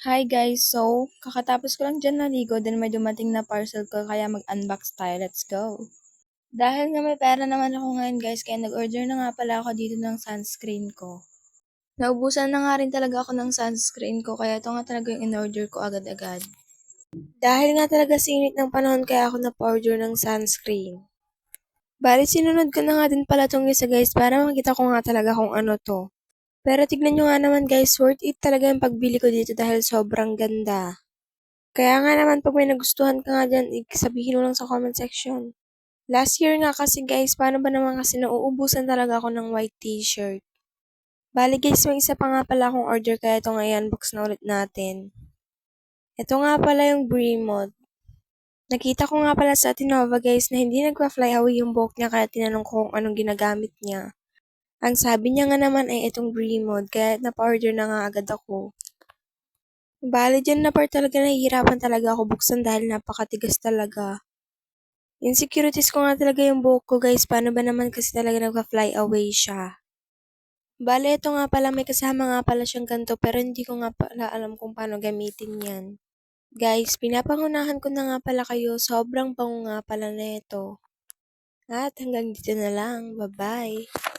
Hi guys! So, kakatapos ko lang dyan naligo, then may dumating na parcel ko, kaya mag-unbox tayo. Let's go! Dahil nga may pera naman ako ngayon guys, kaya nag-order na nga pala ako dito ng sunscreen ko. Naubusan na nga rin talaga ako ng sunscreen ko, kaya ito nga talaga yung in-order ko agad-agad. Dahil nga talaga sinit ng panahon, kaya ako na-order ng sunscreen. Bali, sinunod ko na nga din pala tong isa guys, para makita ko nga talaga kung ano to. Pero tignan nyo nga naman guys, worth it talaga yung pagbili ko dito dahil sobrang ganda. Kaya nga naman pag may nagustuhan ka nga dyan, sabihin mo lang sa comment section. Last year nga kasi guys, paano ba naman kasi nauubusan talaga ako ng white t-shirt. Bali guys, may isa pa nga pala akong order kaya ito nga i-unbox na ulit natin. Ito nga pala yung Bremod. Nakita ko nga pala sa Tinova guys na hindi nagpa-fly away yung buhok niya kaya tinanong ko kung anong ginagamit niya. Ang sabi niya nga naman ay itong Bremod, kaya napa-order na nga agad ako. Bale, dyan na part talaga nahihirapan talaga ako buksan dahil napakatigas talaga. Insecurities ko nga talaga yung buhok ko guys, paano ba naman kasi talaga nagpa-fly away siya. Bale, ito nga pala, may kasama nga pala siyang ganito pero hindi ko nga pala alam kung paano gamitin yan. Guys, pinapangunahan ko na nga pala kayo, sobrang bango nga pala nito. At hanggang dito na lang, bye-bye!